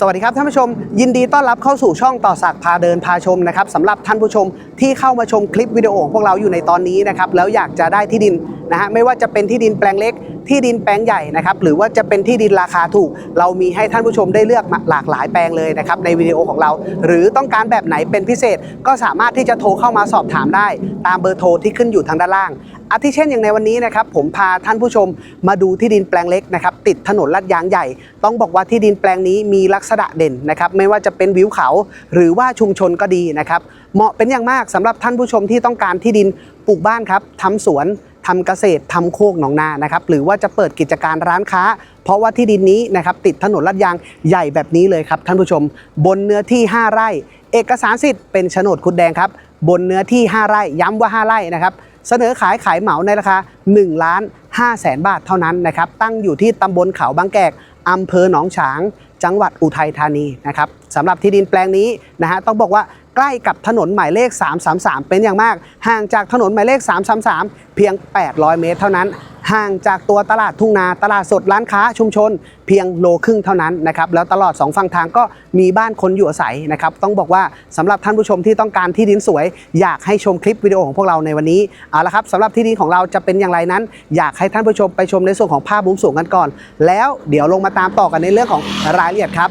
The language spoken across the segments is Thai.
สวัสดีครับท่านผู้ชม ยินดีต้อนรับเข้าสู่ช่องต่อสักพาเดินพาชมนะครับสำหรับท่านผู้ชมที่เข้ามาชมคลิปวิดีโอของพวกเราอยู่ในตอนนี้นะครับแล้วอยากจะได้ที่ดินนะฮะไม่ว่าจะเป็นที่ดินแปลงเล็ก ที่ดินแปลงใหญ่นะครับหรือว่าจะเป็นที่ดินราคาถูก เรามีให้ท่านผู้ชมได้เลือกหลากหลายแปลงเลยนะครับในวิดีโอของเรา หรือต้องการแบบไหนเป็นพิเศษ ก็สามารถที่จะโทรเข้ามาสอบถามได้ ตามเบอร์โทรที่ขึ้นอยู่ทางด้านล่างอาทิเช่นอย่างในวันนี้นะครับผมพาท่านผู้ชมมาดูที่ดินแปลงเล็กนะครับติดถนนลาดยางใหญ่ ต้องบอกว่าที่ดินแปลงนี้มีลักษณะเด่นนะครับไม่ว่าจะเป็นวิวเขา หรือว่าชุมชนก็ดีนะครับเหมาะเป็นอย่างมากสำหรับท่านผู้ชมที่ต้องการที่ดินปลูกบ้านครับทำสวน ทำเกษตรทำโคกหนองนานะครับหรือว่าจะเปิดกิจการร้านค้า เพราะว่าที่ดินนี้นะครับติดถนนลาดยางใหญ่แบบนี้เลยครับท่านผู้ชม บนเนื้อที่ 5 ไร่ เอกสารสิทธิ์เป็นโฉนดคุดแดงครับบนเนื้อที่ 5 ไร่ย้ำว่า 5 ไร่นะครับเสนอขายขายเหมาในราคา1ล้าน5แสนบาทเท่านั้นนะครับตั้งอยู่ที่ตำบลเขาบางแกกอำเภอหนองฉาง จังหวัดอุทัยธานีนะครับสำหรับที่ดินแปลงนี้นะฮะต้องบอกว่า ใกล้กับถนนหมายเลข 333 เป็นอย่างมาก ห่างจากถนนหมายเลข 333 เพียง 800 เมตรเท่านั้นห่างจากตัวตลาดทุ่งนาตลาดสดร้านค้าชุมชน เพียงโลครึ่งเท่านั้นนะครับแล้วตลอดสองฝั่งทางก็มีบ้านคนอยู่อาศัยนะครับต้องบอกว่าสำหรับท่านผู้ชมที่ต้องการที่ดินสวย อยากให้ชมคลิปวิดีโอของพวกเราในวันนี้เอาละครับสำหรับที่ดินของเราจะเป็นอย่างไรนั้น อยากให้ท่านผู้ชมไปชมในส่วนของภาพมุมสูงกันก่อน แล้วเดี๋ยวลงมาตามต่อกันในเรื่องของรายละเอียดครับ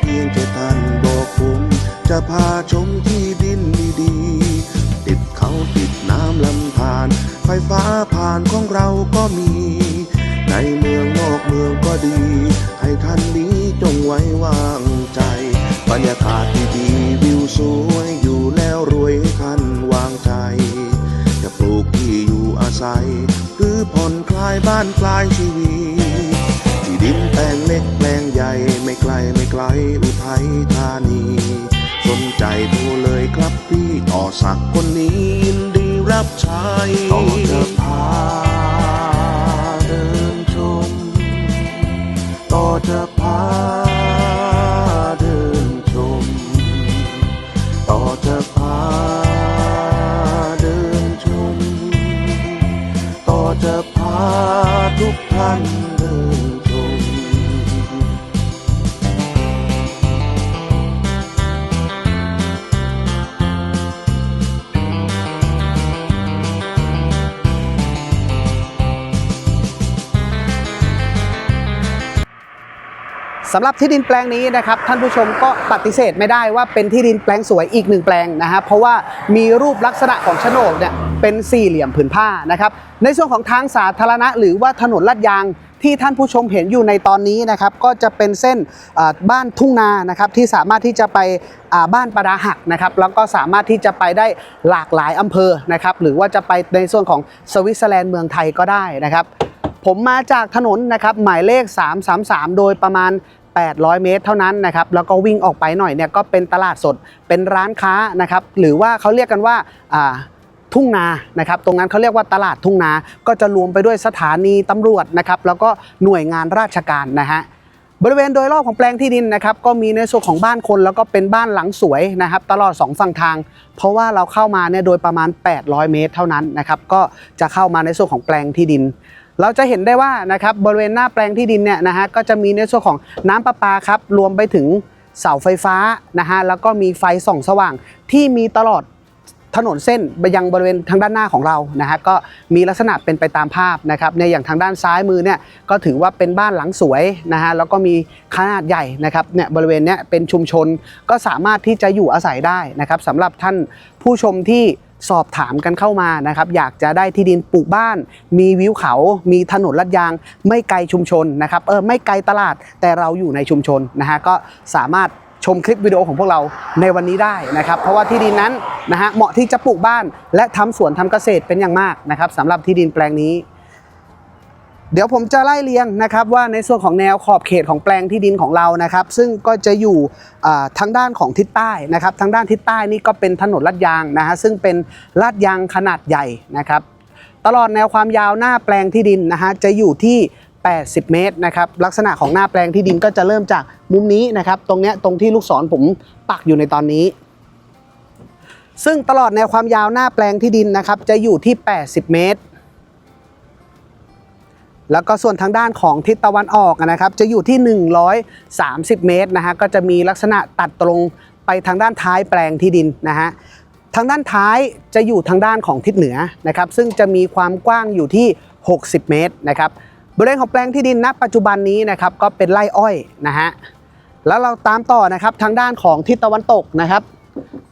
เพียงแค่ท่านบอกผมจะพาชมที่ดินดีๆ ติดเขาติดน้ำลำธารไฟฟ้าผ่านของเราก็มี ในเมืองนอกเมืองก็ดี ให้ท่านนี้จงไว้วางใจ บรรยากาศดีๆวิวสวยอยู่แล้วรวยให้ท่านวางใจ จะปลูกที่อยู่อาศัย หรือผ่อนคลายบ้านคลายชีวิต ดินแปลงเล็กแปลงใหญ่ไม่ไกลไม่ไกลอุทัยธานีสนใจโทรเลยครับพี่ต่อสักคนนี้ยินดีรับใช้ต่อจะพ สำหรับที่ดินแปลงนี้นะครับท่านผู้ชมก็ปฏิเสธไม่ได้ว่าเป็นที่ดินแปลงสวยอีกหนึ่งแปลงนะฮะเพราะว่ามีรูปลักษณะของโฉนดเนี่ยเป็นสี่เหลี่ยมผืนผ้านะครับในส่วนของทางสาธารณะ หรือว่าถนนลาดยางที่ท่านผู้ชมเห็นอยู่ในตอนนี้นะครับก็จะเป็นเส้นบ้านทุ่งนานะครับที่สามารถที่จะไปบ้านปราหักนะครับแล้วก็สามารถที่จะไปได้หลากหลายอำเภอนะครับหรือว่าจะไปในส่วนของสวิตเซอร์แลนด์เมืองไทยก็ได้นะครับผมมาจากถนนนะครับหมายเลข 333 โดยประมาณ 800 เมตรเท่านั้นนะครับแล้วก็วิ่งออกไปหน่อยเนี่ยก็เป็นตลาดสดเป็นร้านค้านะครับหรือว่าเขาเรียกกันว่าทุ่งนานะครับตรงนั้นเขาเรียกว่าตลาดทุ่งนา ก็จะรวมไปด้วยสถานีตำรวจนะครับแล้วก็หน่วยงานราชการนะฮะบริเวณโดยรอบของแปลงที่ดินนะครับก็มีในส่วนของบ้านคนแล้วก็เป็นบ้านหลังสวยนะครับตลอด 2 ฝั่งทาง เพราะว่าเราเข้ามาเนี่ยโดยประมาณ 800 เมตรเท่านั้นนะครับก็จะเข้ามาในส่วนของแปลงที่ดิน เราจะเห็นได้ว่านะครับบริเวณหน้าแปลงที่ดินเนี่ยนะฮะก็จะมีในส่วนของน้ำประปาครับรวมไปถึงเสาไฟฟ้านะฮะแล้วก็มีไฟส่องสว่างที่มีตลอดถนนเส้นไปยังบริเวณทางด้านหน้าของเรานะฮะก็มีลักษณะเป็นไปตามภาพนะครับในอย่างทางด้านซ้ายมือเนี่ยก็ถือว่าเป็นบ้านหลังสวยนะฮะแล้วก็มีขนาดใหญ่นะครับเนี่ยบริเวณเนี้ยเป็นชุมชนก็สามารถที่จะอยู่อาศัยได้นะครับสำหรับท่านผู้ชมที่ สอบถามกันเข้ามานะครับ อยากจะได้ที่ดินปลูกบ้าน มีวิวเขา มีถนนลาดยาง ไม่ไกลชุมชนนะครับเออไม่ไกลตลาดแต่เราอยู่ในชุมชนนะฮะก็สามารถชมคลิปวิดีโอของพวกเราในวันนี้ได้นะครับ เพราะว่าที่ดินนั้นนะฮะเหมาะที่จะปลูกบ้าน และทำสวนทำเกษตรเป็นอย่างมากนะครับสำหรับที่ดินแปลงนี้ เดี๋ยวผมจะไล่เรียงนะครับว่าในส่วนของแนวขอบเขตของแปลงที่ดินของเรานะครับ ซึ่งก็จะอยู่ทางด้านของทิศใต้นะครับ ทางด้านทิศใต้นี่ก็เป็นถนนลาดยางนะฮะซึ่งเป็นลาดยางขนาดใหญ่นะครับ ตลอดแนวความยาวหน้าแปลงที่ดินนะฮะจะอยู่ที่ 80 เมตรนะครับลักษณะของหน้าแปลงที่ดินก็จะเริ่มจากมุมนี้นะครับ ตรงเนี้ยตรงที่ลูกศรผมปักอยู่ในตอนนี้ซึ่งตลอดแนวความยาวหน้าแปลงที่ดินนะครับจะอยู่ที่ 80 เมตร แล้วก็ส่วนทางด้านของทิศตะวันออกนะครับจะอยู่ที่ 130 เมตรนะฮะก็จะมีลักษณะตัดตรงไปทางด้านท้ายแปลงที่ดินนะฮะทางด้านท้ายจะอยู่ทางด้านของทิศเหนือนะครับซึ่งจะมีความกว้างอยู่ที่ 60 เมตรนะครับบริเวณของแปลงที่ดินณ ปัจจุบันนี้นะครับก็เป็นไร่อ้อยนะฮะแล้วเราตามต่อนะครับทางด้านของทิศตะวันตกนะครับ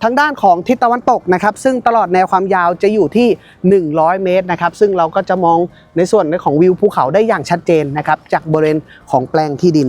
ทางด้านของทิศตะวันตกนะครับ ซึ่งตลอดแนวความยาวจะอยู่ที่ 100 เมตรนะครับ ซึ่งเราก็จะมองในส่วนของวิวภูเขาได้อย่างชัดเจนนะครับ จากบริเวณของแปลงที่ดิน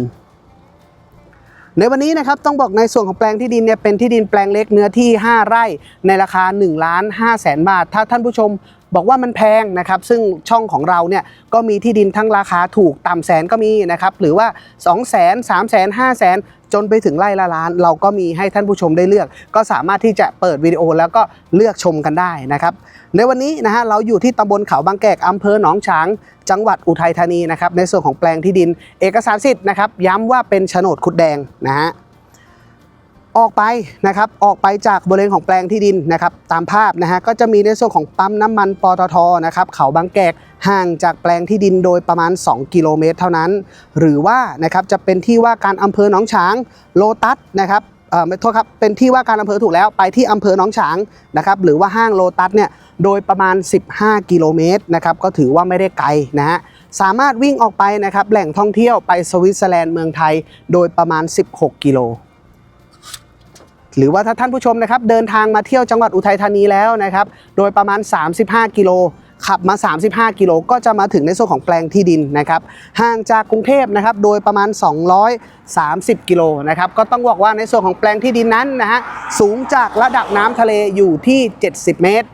ในวันนี้นะครับต้องบอกในส่วนของแปลงที่ดินเนี่ยเป็นที่ดินแปลงเล็กเนื้อที่ 5 ไร่ในราคา1ล้าน5แสนบาท ถ้าท่านผู้ชม บอกว่ามันแพงนะครับซึ่งช่องของเราเนี่ยก็มีที่ดินทั้งราคาถูกต่ำแสนก็มีนะครับหรือว่า 2 0 0 0 0 0 3 0 0 0 0 5 0 0 0 0จนไปถึงไร่ละล้าน เราก็มีให้ท่านผู้ชมได้เลือก ก็สามารถที่จะเปิดวิดีโอแล้วก็เลือกชมกันได้นะครับ ในวันนี้นะฮะเราอยู่ที่ตำบลเขาบางแกกอำเภอหนองฉาง จังหวัดอุทัยธานีนะครับในส่วนของแปลงที่ดิน เอกสารสิทธิ์นะครับย้ำว่าเป็นโฉนดขุดแดงนะฮะ ออกไปนะครับออกไปจากบริเวณของแปลงที่ดินนะครับตามภาพนะฮะก็จะมีในส่วนของปั๊มน้ำมันปตทนะครับเขาบางแกกห่างจากแปลงที่ดินโดยประมาณ 2 กิโลเมตร เท่านั้น หรือว่านะครับจะเป็นที่ว่าการอำเภอหนองฉางโลตัสนะครับเอ่อไม่โทษครับเป็นที่ว่าการอำเภอถูกแล้วไปที่อำเภอหนองฉางนะครับหรือว่าห้างโลตัสเนี่ยโดยประมาณ 15 กิโลเมตรนะครับก็ถือว่าไม่ได้ไกลนะฮะสามารถวิ่งออกไปนะครับแหล่งท่องเที่ยวไปสวิตเซอร์แลนด์เมืองไทย โดยประมาณ 16 กิโล หรือว่าถ้าท่านผู้ชมนะครับเดินทางมาเที่ยวจังหวัดอุทัยธานีแล้วนะครับโดยประมาณ 35 กิโลขับมา 35 กิโลก็จะมาถึงในส่วนของแปลงที่ดินนะครับห่างจากกรุงเทพนะครับโดยประมาณ 230 กิโลนะครับก็ต้องบอกว่าในส่วนของแปลงที่ดินนั้นนะฮะสูงจากระดับน้ำทะเลอยู่ที่ 70 เมตร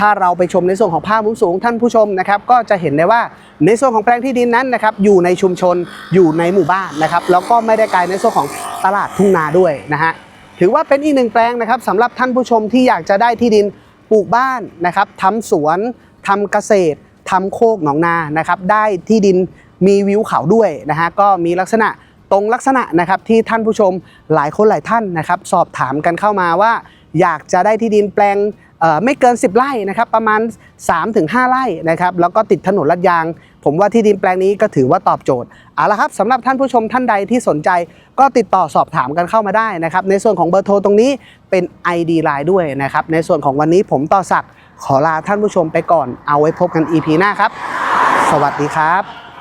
ถ้าเราไปชมในส่วนของภาพมุมสูงท่านผู้ชมนะครับก็จะเห็นได้ว่าในส่วนของแปลงที่ดินนั้นนะครับอยู่ในชุมชนอยู่ในหมู่บ้านนะครับแล้วก็ไม่ได้ไกลในส่วนของตลาดทุ่งนาด้วยนะฮะ ถือว่าเป็นอีกหนึ่งแปลงนะครับสำหรับท่านผู้ชมที่อยากจะได้ที่ดินปลูกบ้านนะครับทำสวนทำเกษตรทำโคกหนองนานะครับ ได้ที่ดินมีวิวเขาด้วยนะฮะก็มีลักษณะตรงลักษณะนะครับที่ท่านผู้ชมหลายคนหลายท่านนะครับ สอบถามกันเข้ามาว่า อยากจะได้ที่ดินแปลงไม่เกิน 10 ไร่นะครับ ประมาณ 3-5 ไร่นะครับ แล้วก็ติดถนนลาดยาง ผมว่าที่ดินแปลงนี้ก็ถือว่าตอบโจทย์เอาละครับสำหรับท่านผู้ชมท่านใดที่สนใจก็ติดต่อสอบถามกันเข้ามาได้นะครับในส่วนของเบอร์โทรตรงนี้เป็น ID Line ด้วยนะครับในส่วนของวันนี้ผมต่อศักดิ์ขอลาท่านผู้ชมไปก่อนเอาไว้พบกัน EP หน้าครับ สวัสดีครับ